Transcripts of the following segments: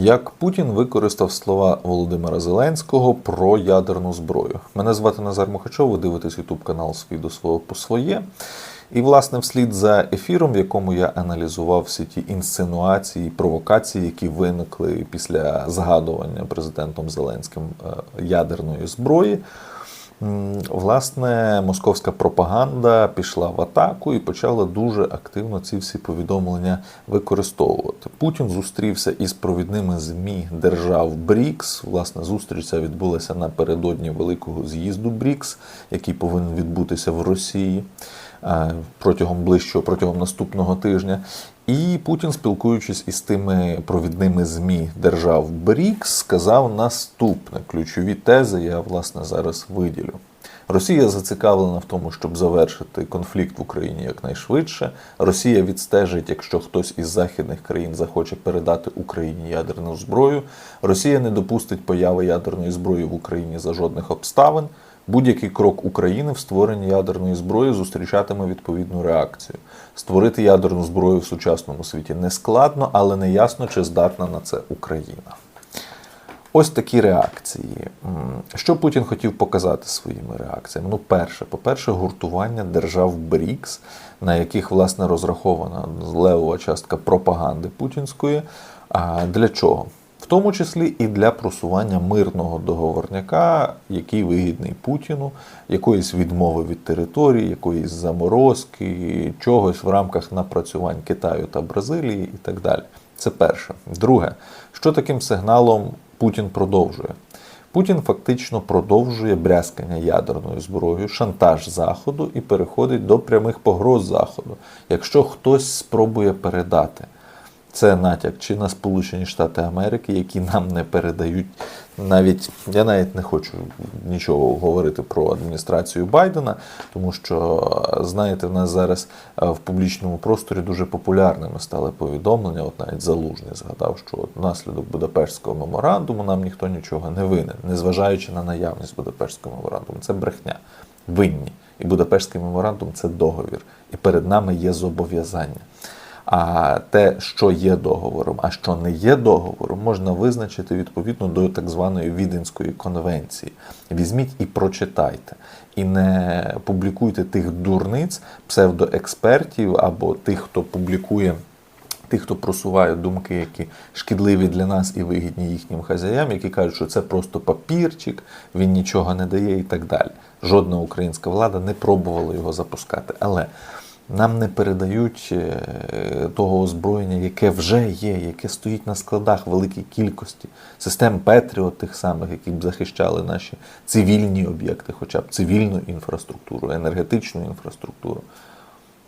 Як Путін використав слова Володимира Зеленського про ядерну зброю? Мене звати Назар Мухачов, ви дивитесь Ютуб канал «Свій до свого по своє. І, власне, вслід за ефіром, в якому я аналізував всі ті інсинуації, провокації, які виникли після згадування президентом Зеленським е, ядерної зброї. Власне, московська пропаганда пішла в атаку і почала дуже активно ці всі повідомлення використовувати. Путін зустрівся із провідними змі держав БРІКС. Власне, зустріч відбулася напередодні великого з'їзду БРІКС, який повинен відбутися в Росії е, протягом ближчого, протягом наступного тижня. І Путін, спілкуючись із тими провідними змі держав БРІКС, сказав наступне ключові тези. Я власне зараз виділю. Росія зацікавлена в тому, щоб завершити конфлікт в Україні якнайшвидше. Росія відстежить, якщо хтось із західних країн захоче передати Україні ядерну зброю. Росія не допустить появи ядерної зброї в Україні за жодних обставин. Будь-який крок України в створенні ядерної зброї зустрічатиме відповідну реакцію. Створити ядерну зброю в сучасному світі не складно, але не ясно, чи здатна на це Україна. Ось такі реакції. Що Путін хотів показати своїми реакціями? Ну, перше, по-перше, гуртування держав БРІКС, на яких власне розрахована левова частка пропаганди путінської. А для чого? Тому числі і для просування мирного договорняка, який вигідний Путіну, якоїсь відмови від території, якоїсь заморозки, чогось в рамках напрацювань Китаю та Бразилії і так далі. Це перше. Друге, що таким сигналом Путін продовжує? Путін фактично продовжує брязкання ядерною зброєю, шантаж Заходу і переходить до прямих погроз Заходу, якщо хтось спробує передати. Це натяк чи на Сполучені Штати Америки, які нам не передають навіть я навіть не хочу нічого говорити про адміністрацію Байдена, тому що знаєте, в нас зараз е, в публічному просторі дуже популярними стали повідомлення. От навіть залужний згадав, що от внаслідок Будапештського меморандуму нам ніхто нічого не винен, незважаючи на наявність Будапештського меморандуму. Це брехня. Винні. І Будапештський меморандум це договір. І перед нами є зобов'язання. А те, що є договором, а що не є договором, можна визначити відповідно до так званої Віденської конвенції. Візьміть і прочитайте, і не публікуйте тих дурниць, псевдоекспертів або тих, хто публікує. Тих, хто просуває думки, які шкідливі для нас і вигідні їхнім хазяям, які кажуть, що це просто папірчик, він нічого не дає і так далі. Жодна українська влада не пробувала його запускати. Але нам не передають е, того озброєння, яке вже є, яке стоїть на складах великій кількості. Систем Петріот тих самих, які б захищали наші цивільні об'єкти, хоча б цивільну інфраструктуру, енергетичну інфраструктуру.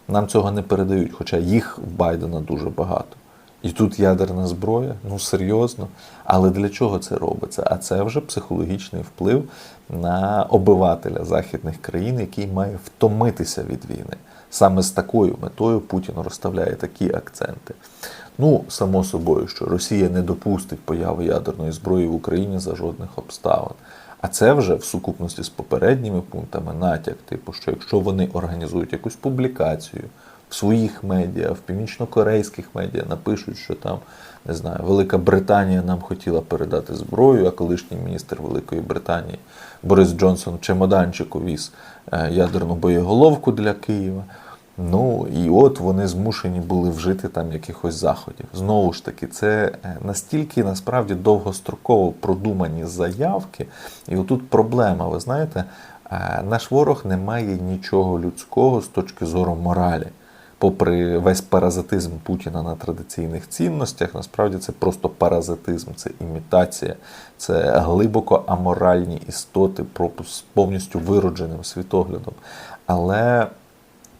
Нам цього не передають, хоча їх в Байдена дуже багато. І тут ядерна зброя, ну серйозно. Але для чого це робиться? А це вже психологічний вплив на обивателя західних країн, який має втомитися від війни. Саме з такою метою Путін розставляє такі акценти. Ну, само собою, що Росія не допустить появи ядерної зброї в Україні за жодних обставин. А це вже в сукупності з попередніми пунктами натяк, типу, що якщо вони організують якусь публікацію в своїх медіа, в північно-корейських медіа напишуть, що там не знаю, Велика Британія нам хотіла передати зброю, а колишній міністр Великої Британії Борис Джонсон чемоданчику віз е, ядерну боєголовку для Києва. Ну і от вони змушені були вжити там якихось заходів. Знову ж таки, це е, настільки насправді довгостроково продумані заявки. І отут проблема, ви знаєте, е, наш ворог не має нічого людського з точки зору моралі. Попри весь паразитизм Путіна на традиційних цінностях, насправді це просто паразитизм, це імітація, це глибоко аморальні істоти, з повністю виродженим світоглядом. Але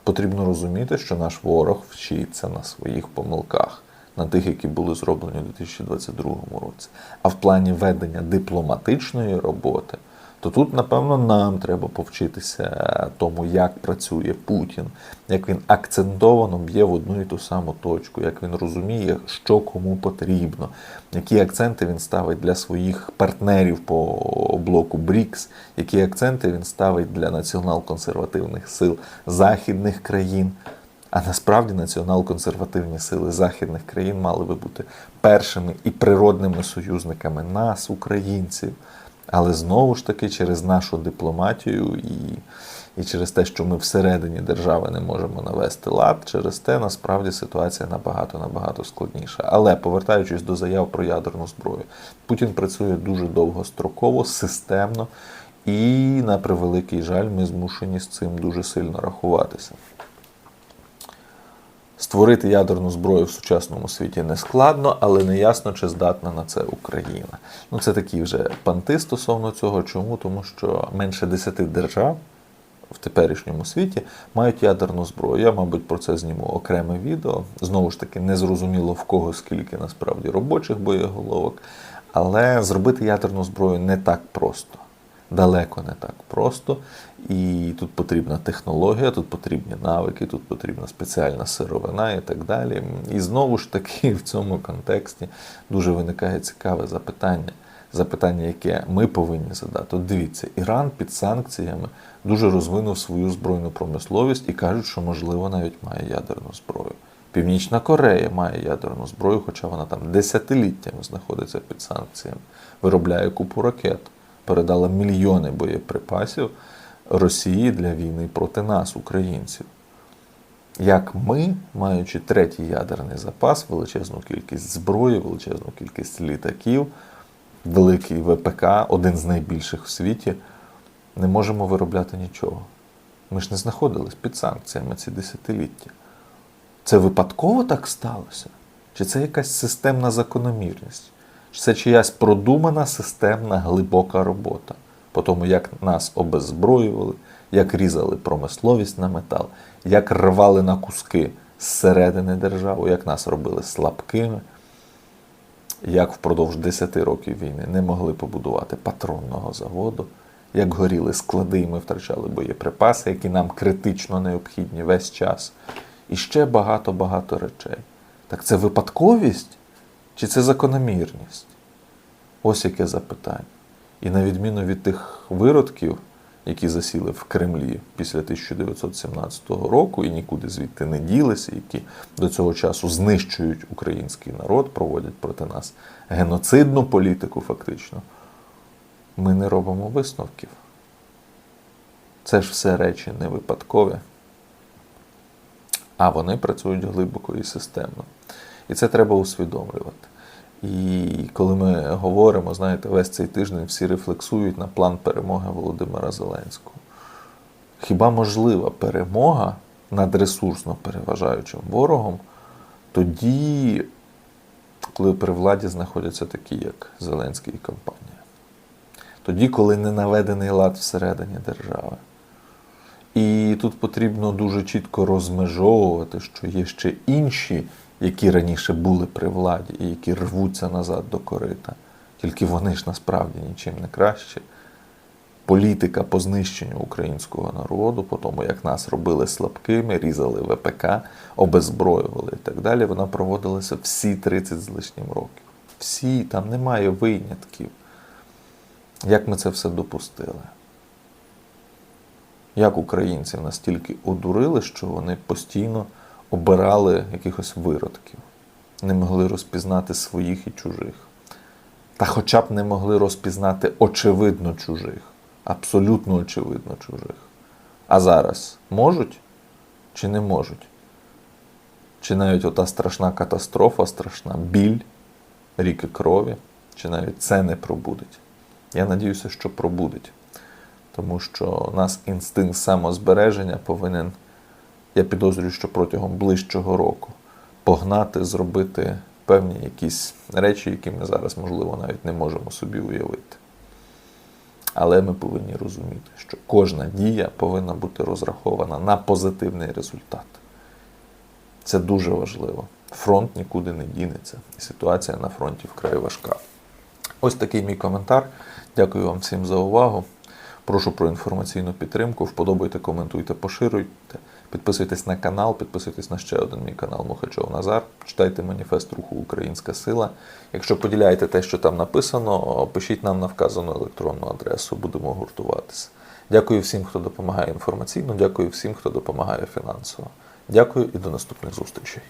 потрібно розуміти, що наш ворог вчиться на своїх помилках, на тих, які були зроблені у 2022 році. А в плані ведення дипломатичної роботи, то тут, напевно, нам треба повчитися тому, як працює Путін, як він акцентовано б'є в одну і ту саму точку, як він розуміє, що кому потрібно, які акценти він ставить для своїх партнерів по блоку БРІКС, які акценти він ставить для націонал-консервативних сил західних країн. А насправді націонал-консервативні сили західних країн мали би бути першими і природними союзниками нас, українців. Але знову ж таки, через нашу дипломатію і, і через те, що ми всередині держави не можемо навести лад, через те насправді ситуація набагато набагато складніша. Але повертаючись до заяв про ядерну зброю, Путін працює дуже довгостроково, системно, і на превеликий жаль, ми змушені з цим дуже сильно рахуватися. Створити ядерну зброю в сучасному світі не складно, але не ясно, чи здатна на це Україна. Ну це такі вже панти стосовно цього. Чому? Тому що менше 10 держав в теперішньому світі мають ядерну зброю. Я, мабуть, про це зніму окреме відео. Знову ж таки, не зрозуміло в кого скільки насправді робочих боєголовок. Але зробити ядерну зброю не так просто. Далеко не так просто. І тут потрібна технологія, тут потрібні навики, тут потрібна спеціальна сировина і так далі. І знову ж таки в цьому контексті дуже виникає цікаве запитання. Запитання, яке ми повинні задати. От дивіться, Іран під санкціями дуже розвинув свою збройну промисловість і кажуть, що можливо навіть має ядерну зброю. Північна Корея має ядерну зброю, хоча вона там десятиліттями знаходиться під санкціями, виробляє купу ракет, передала мільйони боєприпасів Росії для війни проти нас, українців. Як ми, маючи третій ядерний запас, величезну кількість зброї, величезну кількість літаків, великий ВПК, один з найбільших в світі, не можемо виробляти нічого. Ми ж не знаходились під санкціями ці десятиліття. Це випадково так сталося? Чи це якась системна закономірність? Чи це чиясь продумана системна глибока робота? По тому, як нас обеззброювали, як різали промисловість на метал, як рвали на куски зсередини держави, як нас робили слабкими, як впродовж 10 років війни не могли побудувати патронного заводу, як горіли склади, і ми втрачали боєприпаси, які нам критично необхідні весь час. І ще багато-багато речей. Так це випадковість чи це закономірність? Ось яке запитання. І на відміну від тих виродків, які засіли в Кремлі після 1917 року і нікуди звідти не ділися, які до цього часу знищують український народ, проводять проти нас геноцидну політику, фактично, ми не робимо висновків. Це ж все речі не випадкові, а вони працюють глибоко і системно. І це треба усвідомлювати. І коли ми говоримо, знаєте, весь цей тиждень всі рефлексують на план перемоги Володимира Зеленського. Хіба можлива перемога над ресурсно переважаючим ворогом тоді, коли при владі знаходяться такі, як Зеленський і компанія? Тоді, коли не наведений лад всередині держави. І тут потрібно дуже чітко розмежовувати, що є ще інші які раніше були при владі і які рвуться назад до корита. Тільки вони ж насправді нічим не краще. Політика по знищенню українського народу, по тому, як нас робили слабкими, різали ВПК, обезброювали і так далі, вона проводилася всі 30 з лишнім років. Всі, там немає винятків. Як ми це все допустили? Як українців настільки одурили, що вони постійно обирали якихось виродків, не могли розпізнати своїх і чужих. Та хоча б не могли розпізнати очевидно чужих, абсолютно очевидно чужих. А зараз можуть чи не можуть? Чи навіть ота страшна катастрофа, страшна біль, ріки крові, чи навіть це не пробудить? Я надіюся, що пробудить. Тому що нас інстинкт самозбереження повинен я підозрюю, що протягом ближчого року погнати, зробити певні якісь речі, які ми зараз, можливо, навіть не можемо собі уявити. Але ми повинні розуміти, що кожна дія повинна бути розрахована на позитивний результат. Це дуже важливо. Фронт нікуди не дінеться, і ситуація на фронті вкрай важка. Ось такий мій коментар. Дякую вам всім за увагу. Прошу про інформаційну підтримку. Вподобайте, коментуйте, поширюйте. Підписуйтесь на канал, підписуйтесь на ще один мій канал Мухачов Назар. Читайте маніфест руху Українська Сила. Якщо поділяєте те, що там написано, пишіть нам на вказану електронну адресу, будемо гуртуватися. Дякую всім, хто допомагає інформаційно, дякую всім, хто допомагає фінансово. Дякую і до наступних зустрічей.